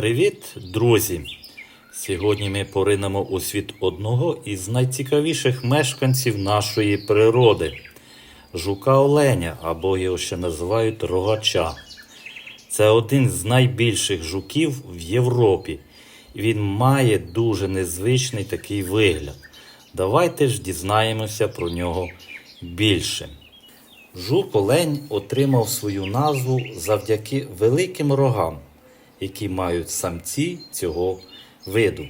Привіт, друзі! Сьогодні ми поринемо у світ одного із найцікавіших мешканців нашої природи жука оленя, або його ще називають рогача. Це один з найбільших жуків в Європі. Він має дуже незвичний такий вигляд. Давайте ж дізнаємося про нього більше. Жук олень отримав свою назву завдяки великим рогам, які мають самці цього виду.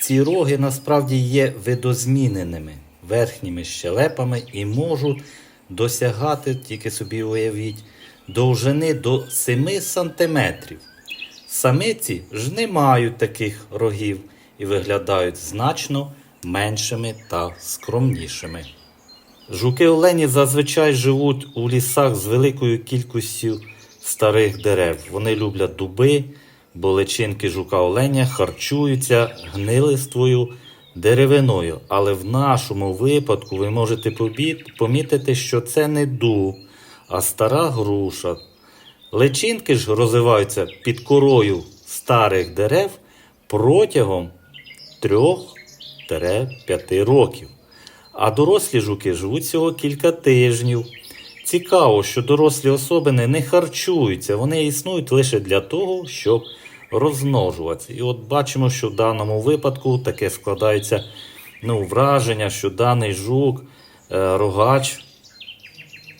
Ці роги насправді є видозміненими верхніми щелепами і можуть досягати, тільки собі уявіть, довжини до 7 см. Самиці ж не мають таких рогів і виглядають значно меншими та скромнішими. Жуки олені зазвичай живуть у лісах з великою кількістю старих дерев. Вони люблять дуби, бо личинки жука оленя харчуються гнилиствою деревиною. Але в нашому випадку ви можете помітити, що це не дуб, а стара груша. Личинки ж розвиваються під корою старих дерев протягом 3-5 років. А дорослі жуки живуть всього кілька тижнів. Цікаво, що дорослі особини не харчуються, вони існують лише для того, щоб розмножуватися. І от бачимо, що в даному випадку таке складається ну, враження, що даний жук, е, рогач,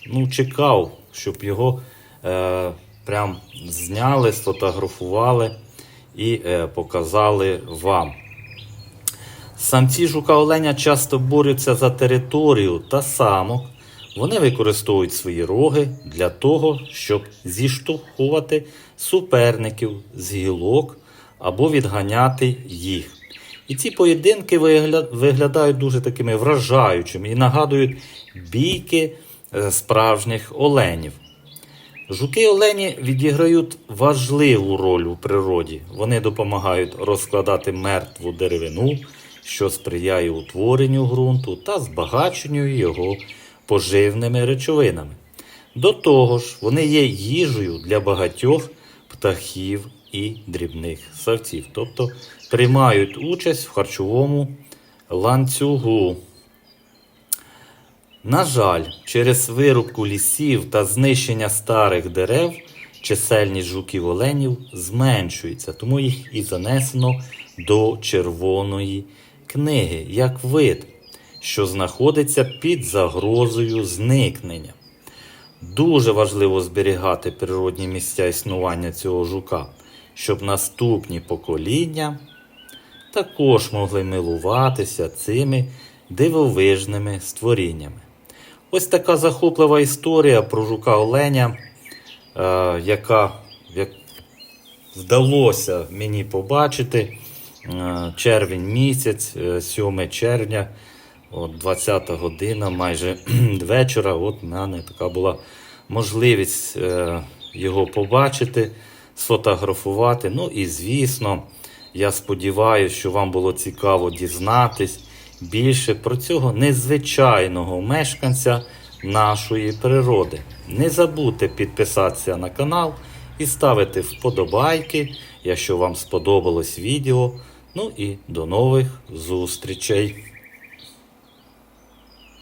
ну, чекав, щоб його е, прям зняли, сфотографували і е, показали вам. Самці жука оленя часто борються за територію та самок. Вони використовують свої роги для того, щоб зіштовхувати суперників з гілок або відганяти їх. І ці поєдинки виглядають дуже такими вражаючими і нагадують бійки е, справжніх оленів. Жуки олені відіграють важливу роль у природі. Вони допомагають розкладати мертву деревину, що сприяє утворенню ґрунту та збагаченню його поживними речовинами. До того ж, вони є їжею для багатьох птахів і дрібних савців, тобто приймають участь в харчовому ланцюгу. На жаль, через вирубку лісів та знищення старих дерев чисельність жуків оленів зменшується, тому їх і занесено до червоної книги як вид, що знаходиться під загрозою зникнення. Дуже важливо зберігати природні місця існування цього жука, щоб наступні покоління також могли милуватися цими дивовижними створіннями. Ось така захоплива історія про жука Оленя, е, яка як вдалося мені побачити е, червень місяць, е, 7 червня, от 20 година, майже вечора. От в мене така була можливість е, його побачити, сфотографувати. Ну і звісно, я сподіваюся, що вам було цікаво дізнатись більше про цього незвичайного мешканця нашої природи. Не забудьте підписатися на канал і ставити вподобайки, якщо вам сподобалось відео. Ну і до нових зустрічей!